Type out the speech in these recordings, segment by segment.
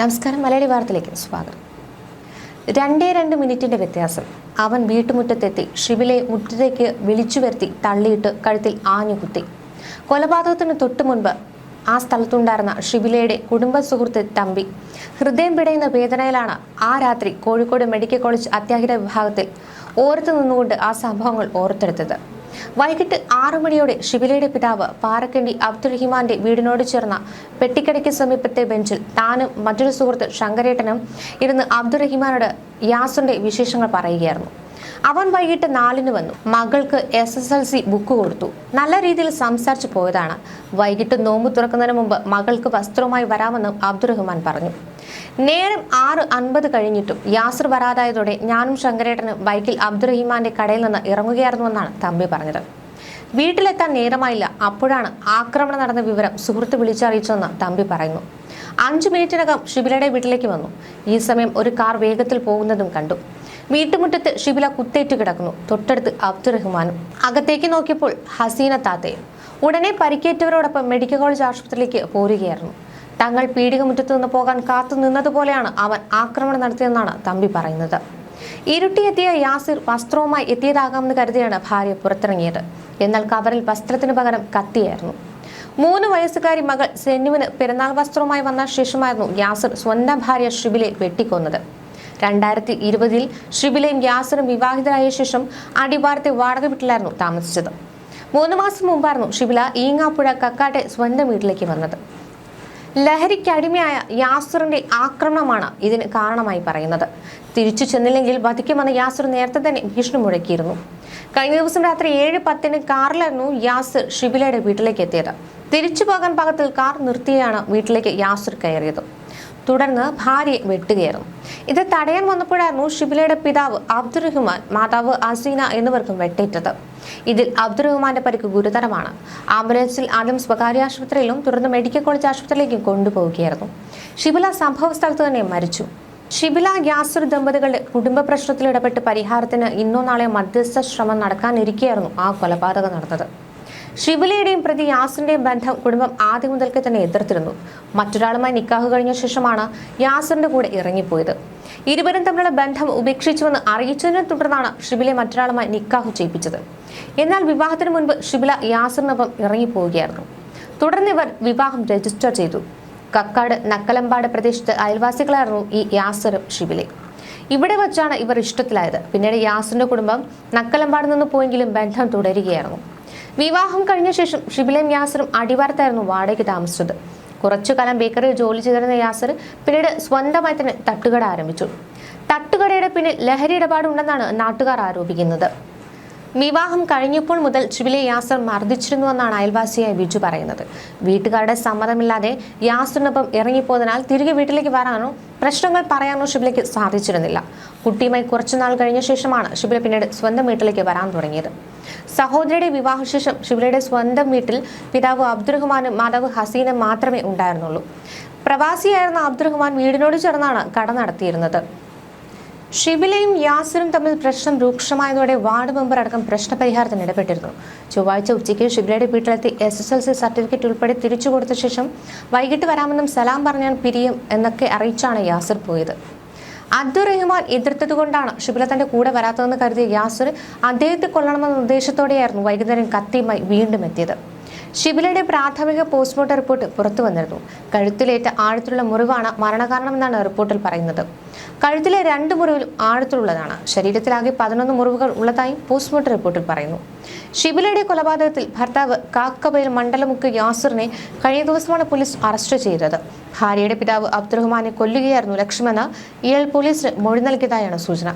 നമസ്കാരം മലയാളി വാർത്തയിലേക്ക് സ്വാഗതം. രണ്ടേ രണ്ട് മിനിറ്റിന്റെ വ്യത്യാസം. അവൻ വീട്ടുമുറ്റത്തെത്തി. ഷിബിലെ മുറ്റത്തേക്ക് വിളിച്ചു വരുത്തി തള്ളിയിട്ട് കഴുത്തിൽ ആഞ്ഞുകുത്തി. കൊലപാതകത്തിന് തൊട്ടു മുൻപ് ആ സ്ഥലത്തുണ്ടായിരുന്ന ഷിബിലയുടെ കുടുംബ സുഹൃത്ത് തമ്പി ഹൃദയം പിടയുന്ന വേദനയിലാണ് ആ രാത്രി കോഴിക്കോട് മെഡിക്കൽ കോളേജ് അത്യാഹിത വിഭാഗത്തിൽ ഓർത്തു നിന്നുകൊണ്ട് ആ സംഭവങ്ങൾ ഓർത്തെടുത്തത്. വൈകിട്ട് ആറു മണിയോടെ ഷിബിലയുടെ പിതാവ് പാറക്കണ്ടി അബ്ദുറഹിമാന്റെ വീടിനോട് ചേർന്ന പെട്ടിക്കടയ്ക്ക് സമീപത്തെ ബെഞ്ചിൽ താനും മറ്റൊരു സുഹൃത്ത് ശങ്കരേട്ടനും ഇരുന്ന് അബ്ദുറഹിമാനോട് യാസുന്റെ വിശേഷങ്ങൾ പറയുകയായിരുന്നു. അവൻ വൈകിട്ട് നാലിന് വന്നു. മകൾക്ക് S S L C book കൊടുത്തു. നല്ല രീതിയിൽ സംസാരിച്ചു പോയതാണ്. വൈകിട്ട് നോമ്പ് തുറക്കുന്നതിന് മുമ്പ് മകൾക്ക് വസ്ത്രവുമായി വരാമെന്നും അബ്ദുറഹ്മാൻ പറഞ്ഞു. നേരം ആറ് അൻപത് കഴിഞ്ഞിട്ടും യാസർ വരാതായതോടെ ഞാനും ശങ്കരേട്ടനും ബൈക്കിൽ അബ്ദുറഹിമാന്റെ കടയിൽ നിന്ന് ഇറങ്ങുകയായിരുന്നുവെന്നാണ് തമ്പി പറഞ്ഞത്. വീട്ടിലെത്താൻ നേരമായില്ല. അപ്പോഴാണ് ആക്രമണം നടന്ന വിവരം സുഹൃത്ത് വിളിച്ചറിയിച്ചതെന്ന് തമ്പി പറയുന്നു. അഞ്ചു മിനിറ്റിനകം ഷിബിലയുടെ വീട്ടിലേക്ക് വന്നു. ഈ സമയം ഒരു കാർ വേഗത്തിൽ പോകുന്നതും കണ്ടു. വീട്ടുമുറ്റത്ത് ഷിബില കുത്തേറ്റ് കിടക്കുന്നു. തൊട്ടടുത്ത് അബ്ദുറഹ്മാനും അകത്തേക്ക് നോക്കിയപ്പോൾ ഹസീന താത്തയും. ഉടനെ പരിക്കേറ്റവരോടൊപ്പം മെഡിക്കൽ കോളേജ് ആശുപത്രിയിലേക്ക് പോരുകയായിരുന്നു. തങ്ങൾ പീഡികമുറ്റത്ത് നിന്ന് പോകാൻ കാത്തു നിന്നതുപോലെയാണ് അവൻ ആക്രമണം നടത്തിയെന്നാണ് തമ്പി പറയുന്നത്. ഇരുട്ടിയെത്തിയ യാസിർ വസ്ത്രവുമായി എത്തിയതാകാമെന്ന് കരുതിയാണ് ഭാര്യ പുറത്തിറങ്ങിയത്. എന്നാൽ കവറിൽ വസ്ത്രത്തിന് പകരം കത്തിയായിരുന്നു. മൂന്ന് വയസ്സുകാരി മകൾ സെന്നുവിന് പിറന്നാൾ വസ്ത്രവുമായി വന്ന ശേഷമായിരുന്നു യാസിർ സ്വന്തം ഭാര്യ ഷിബിലെ വെട്ടിക്കൊന്നത്. രണ്ടായിരത്തി ഇരുപതിൽ ഷിബിലയും യാസിറും വിവാഹിതരായ ശേഷം അടിവാരത്തെ വാടക വീട്ടിലായിരുന്നു താമസിച്ചത്. മൂന്ന് മാസം മുമ്പായിരുന്നു ഷിബില ഈങ്ങാപ്പുഴ കക്കാട്ടെ സ്വന്തം വീട്ടിലേക്ക് വന്നത്. ലഹരിക്കടിമയായ യാസുറിന്റെ ആക്രമണമാണ് ഇതിന് കാരണമായി പറയുന്നത്. തിരിച്ചു ചെന്നില്ലെങ്കിൽ വധിക്കുമെന്ന് യാസുർ നേരത്തെ തന്നെ ഭീഷണി മുഴക്കിയിരുന്നു. കഴിഞ്ഞ ദിവസം രാത്രി ഏഴ് പത്തിന് കാറിലായിരുന്നു യാസിർ ഷിബിലയുടെ വീട്ടിലേക്ക് എത്തിയത്. തിരിച്ചു പോകാൻ പാകത്തിൽ കാർ നിർത്തിയാണ് വീട്ടിലേക്ക് യാസുർ കയറിയത്. തുടർന്ന് ഭാര്യയെ വെട്ടുകയായിരുന്നു. ഇത് തടയാൻ വന്നപ്പോഴായിരുന്നു ഷിബിലയുടെ പിതാവ് അബ്ദുറഹ്മാൻ മാതാവ് അസീന എന്നിവർക്കും വെട്ടേറ്റത്. ഇതിൽ അബ്ദുറഹ്മാന്റെ പരിക്ക് ഗുരുതരമാണ്. ആംബുലൻസിൽ ആദ്യം സ്വകാര്യ ആശുപത്രിയിലും തുടർന്ന് മെഡിക്കൽ കോളേജ് ആശുപത്രിയിലേക്കും കൊണ്ടുപോവുകയായിരുന്നു. ഷിബില സംഭവ സ്ഥലത്ത് തന്നെ മരിച്ചു. ഷിബില യാസുർ ദമ്പതികളുടെ കുടുംബ പ്രശ്നത്തിൽ ഇടപെട്ട് പരിഹാരത്തിന് ഇന്നോ നാളെ മധ്യസ്ഥ ശ്രമം നടക്കാനിരിക്കെയായിരുന്നു ആ കൊലപാതകം നടന്നത്. ഷിബിലയുടെയും പ്രതി യാസിന്റെയും ബന്ധം കുടുംബം ആദ്യം മുതൽക്ക് തന്നെ എതിർത്തിരുന്നു. മറ്റൊരാളുമായി നിക്കാഹ് കഴിഞ്ഞ ശേഷമാണ് യാസിറിന്റെ കൂടെ ഇറങ്ങിപ്പോയത്. ഇരുവരും തമ്മിലുള്ള ബന്ധം ഉപേക്ഷിച്ചുവെന്ന് അറിയിച്ചതിനെ തുടർന്നാണ് ഷിബിലെ മറ്റൊരാളുമായി നിക്കാഹ് ചെയ്യിപ്പിച്ചത്. എന്നാൽ വിവാഹത്തിന് മുൻപ് ഷിബില യാസറിനൊപ്പം ഇറങ്ങിപ്പോവുകയായിരുന്നു. തുടർന്ന് ഇവർ വിവാഹം രജിസ്റ്റർ ചെയ്തു. കക്കാട് നക്കലമ്പാട് പ്രദേശത്ത് അയൽവാസികളായിരുന്നു ഈ യാസറും ഷിബിലയും. ഇവിടെ വച്ചാണ് ഇവർ ഇഷ്ടത്തിലായത്. പിന്നീട് യാസിന്റെ കുടുംബം നക്കലമ്പാട് നിന്ന് പോയെങ്കിലും ബന്ധം തുടരുകയായിരുന്നു. വിവാഹം കഴിഞ്ഞ ശേഷം ഷിബിലയും യാസറും അടിവാരത്തായിരുന്നു വാടകയ്ക്ക് താമസിച്ചത്. കുറച്ചു കാലം ബേക്കറിയിൽ ജോലി ചെയ്തിരുന്ന യാസർ പിന്നീട് സ്വന്തമായി തന്നെ തട്ടുകട ആരംഭിച്ചു. തട്ടുകടയുടെ പിന്നിൽ ലഹരി ഇടപാടുണ്ടെന്നാണ് നാട്ടുകാർ ആരോപിക്കുന്നത്. വിവാഹം കഴിഞ്ഞപ്പോൾ മുതൽ ചുവിലെ യാസർ മർദ്ദിച്ചിരുന്നുവെന്നാണ് അയൽവാസിയായ ബിജു പറയുന്നത്. വീട്ടുകാരുടെ സമ്മതമില്ലാതെ യാസറിനൊപ്പം ഇറങ്ങിപ്പോയതിനാൽ തിരികെ വീട്ടിലേക്ക് വരാനോ പ്രശ്നങ്ങൾ പറയാനോ ഷിബിലയ്ക്ക് സാധിച്ചിരുന്നില്ല. കുട്ടിയുമായി കുറച്ചുനാൾ കഴിഞ്ഞ ശേഷമാണ് ഷിബില പിന്നീട് സ്വന്തം വീട്ടിലേക്ക് വരാൻ തുടങ്ങിയത്. സഹോദരിയുടെ വിവാഹശേഷം ഷിബിലയുടെ സ്വന്തം വീട്ടിൽ പിതാവ് അബ്ദുറഹ്മാനും മാതാവ് ഹസീനും മാത്രമേ ഉണ്ടായിരുന്നുള്ളൂ. പ്രവാസിയായിരുന്ന അബ്ദുറഹ്മാൻ വീടിനോട് ചേർന്നാണ് കട നടത്തിയിരുന്നത്. ഷിബിലയും യാസിറും തമ്മിൽ പ്രശ്നം രൂക്ഷമായതോടെ വാർഡ് മെമ്പർ അടക്കം പ്രശ്നപരിഹാരത്തിന് ഇടപെട്ടിരുന്നു. ചൊവ്വാഴ്ച ഉച്ചയ്ക്ക് ഷിബിലയുടെ വീട്ടിലെത്തി S S L C certificate ഉൾപ്പെടെ തിരിച്ചു കൊടുത്ത ശേഷം വൈകിട്ട് വരാമെന്നും സലാം പറഞ്ഞാൽ പിരിയും എന്നൊക്കെ അറിയിച്ചാണ് യാസിർ പോയത്. അബ്ദുറഹ്മാൻ എതിർത്തതുകൊണ്ടാണ് ഷിബില തന്റെ കൂടെ വരാത്തതെന്ന് കരുതിയ യാസിർ അദ്ദേഹത്തെ കൊല്ലണമെന്ന നിർദ്ദേശത്തോടെയായിരുന്നു വൈകുന്നേരം കത്തിയുമായി വീണ്ടും എത്തിയത്. ഷിബിലയുടെ പ്രാഥമിക പോസ്റ്റ്മോർട്ടം റിപ്പോർട്ട് പുറത്തു വന്നിരുന്നു കഴുത്തിലേറ്റ ആഴത്തിലുള്ള മുറിവാണ് മരണകാരണമെന്നാണ് റിപ്പോർട്ടിൽ പറയുന്നത്. കഴുത്തിലെ രണ്ട് മുറിവിലും ആഴത്തിലുള്ളതാണ്. ശരീരത്തിലാകെ പതിനൊന്ന് മുറിവുകൾ ഉള്ളതായും പോസ്റ്റ്മോർട്ടം റിപ്പോർട്ടിൽ പറയുന്നു. ഷിബിലയുടെ കൊലപാതകത്തിൽ ഭർത്താവ് കാക്കബയിൽ മണ്ഡലമുക്ക് യാസിറിനെ കഴിഞ്ഞ ദിവസമാണ് പോലീസ് അറസ്റ്റ് ചെയ്തത്. ഭാര്യയുടെ പിതാവ് അബ്ദുറഹ്മാനെ കൊല്ലുകയായിരുന്നു ലക്ഷ്യമെന്ന് ഇയാൾ പോലീസിന് മൊഴി നൽകിയതായാണ് സൂചന.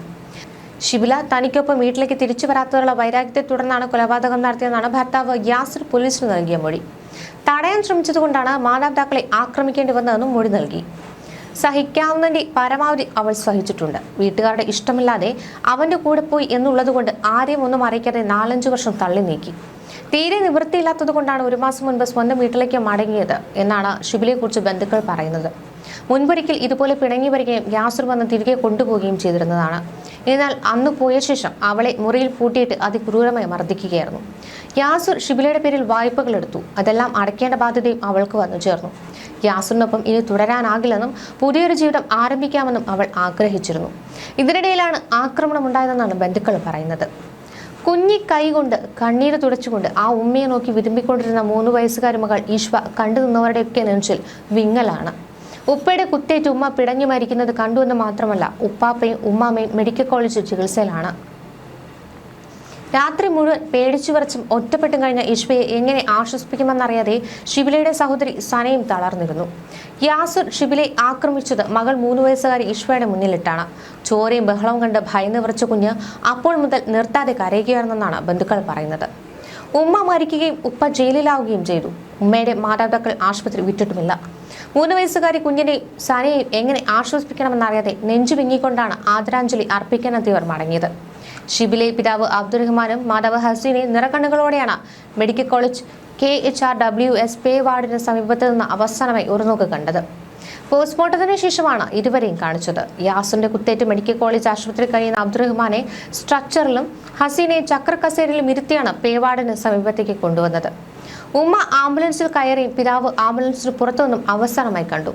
ഷിബില തനിക്കൊപ്പം വീട്ടിലേക്ക് തിരിച്ചു വരാത്തവരുള്ള വൈരാഗ്യത്തെ തുടർന്നാണ് കൊലപാതകം നടത്തിയതെന്നാണ് ഭർത്താവ് യാസിർ പോലീസിന് നൽകിയ മൊഴി. തടയാൻ ശ്രമിച്ചതുകൊണ്ടാണ് മാതാപിതാക്കളെ ആക്രമിക്കേണ്ടി വന്നതെന്നും മൊഴി നൽകി. സഹിക്കാവുന്നതിന്റെ പരമാവധി അവൾ സഹിച്ചിട്ടുണ്ട്. വീട്ടുകാരുടെ ഇഷ്ടമില്ലാതെ അവന്റെ കൂടെ പോയി എന്നുള്ളതുകൊണ്ട് ആരെയും ഒന്നും അറിയിക്കാതെ നാലഞ്ചു വർഷം തള്ളി നീക്കി. തീരെ നിവൃത്തിയില്ലാത്തത് കൊണ്ടാണ് ഒരു മാസം മുൻപ് സ്വന്തം വീട്ടിലേക്ക് മടങ്ങിയത് എന്നാണ് ഷിബിലെക്കുറിച്ച് ബന്ധുക്കൾ പറയുന്നത്. മുൻപൊരിക്കൽ ഇതുപോലെ പിണങ്ങി വരികയും ഗ്യാസർ വന്ന് തിരികെ കൊണ്ടുപോവുകയും ചെയ്തിരുന്നതാണ്. എന്നാൽ അന്ന് പോയ ശേഷം അവളെ മുറിയിൽ പൂട്ടിയിട്ട് അതിക്രൂരമായി മർദ്ദിക്കുകയായിരുന്നു. യാസുർ ഷിബിലയുടെ പേരിൽ വായ്പകൾ എടുത്തു. അതെല്ലാം അടയ്ക്കേണ്ട ബാധ്യതയും അവൾക്ക് വന്നു ചേർന്നു. യാസുറിനൊപ്പം ഇനി തുടരാനാകില്ലെന്നും പുതിയൊരു ജീവിതം ആരംഭിക്കാമെന്നും അവൾ ആഗ്രഹിച്ചിരുന്നു. ഇതിനിടയിലാണ് ആക്രമണമുണ്ടായതെന്നാണ് ബന്ധുക്കൾ പറയുന്നത്. കുഞ്ഞി കൈകൊണ്ട് കണ്ണീര് തുടച്ചുകൊണ്ട് ആ ഉമ്മയെ നോക്കി വിരുമ്പിക്കൊണ്ടിരുന്ന മൂന്ന് വയസ്സുകാരി മകൾ ഈശ്വ കണ്ടു നിന്നവരുടെയൊക്കെ നെഞ്ചിൽ വിങ്ങലാണ്. ഉപ്പയുടെ കുത്തേറ്റ് ഉമ്മ പിടഞ്ഞു മരിക്കുന്നത് കണ്ടുവെന്ന് മാത്രമല്ല ഉപ്പാപ്പയും ഉമ്മാമ്മയും മെഡിക്കൽ കോളേജിൽ ചികിത്സയിലാണ്. രാത്രി മുഴുവൻ പേടിച്ചു വരച്ചും ഒറ്റപ്പെട്ടും കഴിഞ്ഞ ഇഷ്വയെ എങ്ങനെ ആശ്വസിപ്പിക്കുമെന്നറിയാതെ ഷിബിലയുടെ സഹോദരി സനയും തളർന്നിരുന്നു. യാസുർ ഷിബിലെ ആക്രമിച്ചത് മകൾ മൂന്ന് വയസ്സുകാരി ഇഷ്വയുടെ മുന്നിലിട്ടാണ്. ചോരയും ബഹളവും കണ്ട് ഭയന്ന് വിറച്ച കുഞ്ഞ് അപ്പോൾ മുതൽ നിർത്താതെ കരയുകയാണെന്നാണ് ബന്ധുക്കൾ പറയുന്നത്. ഉമ്മ മരിക്കുകയും ഉപ്പ ജയിലിലാവുകയും ചെയ്തു. ഉമ്മയുടെ മാതാപിതാക്കൾ ആശുപത്രി വിട്ടിട്ടുമില്ല. മൂന്ന് വയസ്സുകാരി കുഞ്ഞിനെയും സനയെയും എങ്ങനെ ആശ്വസിപ്പിക്കണമെന്നറിയാതെ നെഞ്ചു വിങ്ങിക്കൊണ്ടാണ് ആദരാഞ്ജലി അർപ്പിക്കാനെത്തിയവർ മടങ്ങിയത്. ഷിബിലെ പിതാവ് അബ്ദുറഹ്മാനും മാതാവ് ഹസീനെ നിറക്കണ്ണുകളോടെയാണ് medical college K H R W S pay വാർഡിന് സമീപത്ത് നിന്ന് അവസാനമായി ഒരു നോക്ക് കണ്ടത്. പോസ്റ്റ്മോർട്ടത്തിന് ശേഷമാണ് ഇരുവരെയും കാണിച്ചത്. യാസുന്റെ കുത്തേറ്റ് മെഡിക്കൽ കോളേജ് ആശുപത്രി കഴിയുന്ന അബ്ദുറഹ്മാനെ സ്ട്രക്ചറിലും ഹസീനെ ചക്രക്കസേരയിലും ഇരുത്തിയാണ് പേവാർഡിന് സമീപത്തേക്ക് കൊണ്ടുവന്നത്. ഉമ്മ ആംബുലൻസിൽ കയറി പിതാവ് ആംബുലൻസിന് പുറത്തുനിന്നും അവസാനമായി കണ്ടു.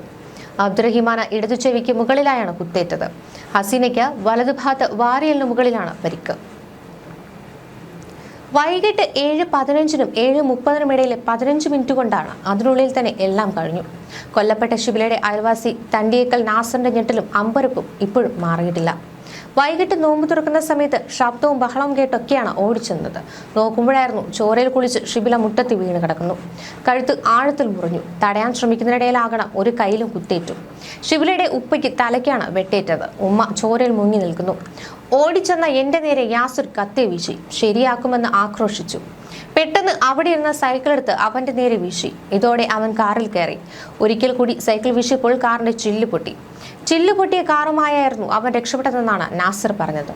അബ്ദുറഹിമാന ഇടതു ചെവിക്ക് മുകളിലായാണ് കുത്തേറ്റത്. ഹസീനയ്ക്ക് വലതുഭാഗത്ത് വാരിയലിന് മുകളിലാണ് പരിക്ക്. വൈകിട്ട് ഏഴ് പതിനഞ്ചിനും ഏഴ് മുപ്പതിനും ഇടയിലെ പതിനഞ്ച് മിനിറ്റ് കൊണ്ടാണ് അതിനുള്ളിൽ തന്നെ എല്ലാം കഴിഞ്ഞു. കൊല്ലപ്പെട്ട ശിബിലയുടെ അയൽവാസി തണ്ടിയേക്കൽ നാസറിന്റെ ഞെട്ടലും അമ്പരപ്പും ഇപ്പോഴും മാറിയിട്ടില്ല. വൈകിട്ട് നോമ്പ് തുറക്കുന്ന സമയത്ത് ശബ്ദവും ബഹളവും കേട്ടൊക്കെയാണ് ഓടിച്ചെന്നത്. നോക്കുമ്പോഴായിരുന്നു ചോരയിൽ കുളിച്ച് ഷിബില മുട്ടത്തി വീണ് കിടക്കുന്നു. കഴുത്ത് ആഴത്തിൽ മുറിഞ്ഞു. തടയാൻ ശ്രമിക്കുന്നതിനിടയിലാകണം ഒരു കയ്യിലും കുത്തേറ്റു. ഷിബിലയുടെ ഉപ്പയ്ക്ക് തലയ്ക്കാണ് വെട്ടേറ്റത്. ഉമ്മ ചോരയിൽ മുങ്ങി നിൽക്കുന്നു. ഓടിച്ചെന്ന എന്റെ നേരെ യാസുർ കത്തി വീശി. ശരിയാക്കുമെന്ന് ആക്രോശിച്ചു. പെട്ടെന്ന് അവിടെ ഇരുന്ന സൈക്കിൾ എടുത്ത് അവന്റെ നേരെ വീശി. ഇതോടെ അവൻ കാറിൽ കയറി. ഒരിക്കൽ കൂടി സൈക്കിൾ വീശിയപ്പോൾ കാറിന്റെ ചില്ല് പൊട്ടി. ചില്ല് പൊട്ടിയ കാറുമായായിരുന്നു അവൻ രക്ഷപ്പെട്ടതെന്നാണ് നാസർ പറഞ്ഞത്.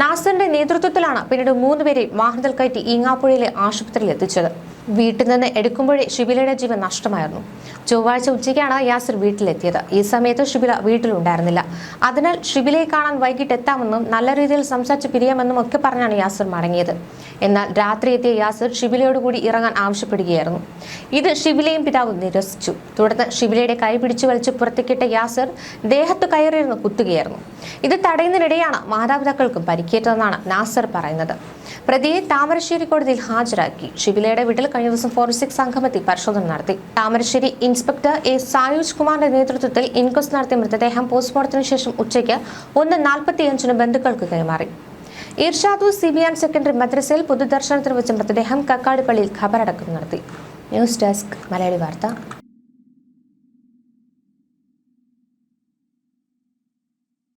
നാസറിന്റെ നേതൃത്വത്തിലാണ് പിന്നീട് മൂന്നുപേരെ വാഹനത്തിൽ കയറ്റി ഈങ്ങാപ്പുഴയിലെ ആശുപത്രിയിൽ എത്തിച്ചത്. വീട്ടിൽ നിന്ന് എടുക്കുമ്പോഴേ ഷിബിലയുടെ ജീവൻ നഷ്ടമായിരുന്നു. ചൊവ്വാഴ്ച ഉച്ചയ്ക്കാണ് യാസിർ വീട്ടിലെത്തിയത്. ഈ സമയത്ത് ഷിബില വീട്ടിലുണ്ടായിരുന്നില്ല. അതിനാൽ ഷിബിലയെ കാണാൻ വൈകിട്ട് എത്താമെന്നും നല്ല രീതിയിൽ സംസാരിച്ച് പിരിയാമെന്നും ഒക്കെ പറഞ്ഞാണ് യാസിർ മടങ്ങിയത്. എന്നാൽ രാത്രി എത്തിയ യാസിർ ഷിബിലയോട് കൂടി ഇറങ്ങാൻ ആവശ്യപ്പെടുകയായിരുന്നു. ഇത് ഷിബിലയും പിതാവും നിരസിച്ചു. തുടർന്ന് ഷിബിലയുടെ കൈ പിടിച്ചു വലിച്ച് പുറത്തേക്കിട്ട യാസിർ ദേഹത്ത് കയറിയിരുന്ന് കുത്തുകയായിരുന്നു. ഇത് തടയുന്നതിനിടെയാണ് മാതാപിതാക്കൾക്കും പരിക്കേറ്റതെന്നാണ് നാസർ പറയുന്നത്. പ്രതിയെ താമരശ്ശേരി കോടതിയിൽ ഹാജരാക്കി. ഷിബിലയുടെ വീട്ടിൽ കഴിഞ്ഞ ദിവസം ഫോറൻസിക് സംഘമെത്തി പരിശോധന നടത്തി. താമരശ്ശേരി ഇൻസ്പെക്ടർ എ സായുജ് കുമാറിന്റെ നേതൃത്വത്തിൽ ഇൻക്വസ്റ്റ് നടത്തിയ മൃതദേഹം പോസ്റ്റ്മോർട്ടത്തിന് ശേഷം ഉച്ചയ്ക്ക് ഒന്ന് നാൽപ്പത്തിയഞ്ചിന് ബന്ധുക്കൾക്ക് കൈമാറി. ഇർഷാദു സിബിയാൻ സെക്കൻഡറി മദ്രസയിൽ പൊതുദർശനത്തിന് വെച്ച മൃതദേഹം കക്കാടുപള്ളിയിൽ ഖബറടക്കം നടത്തി. ന്യൂസ് ഡെസ്ക് മലയാളി വാർത്ത.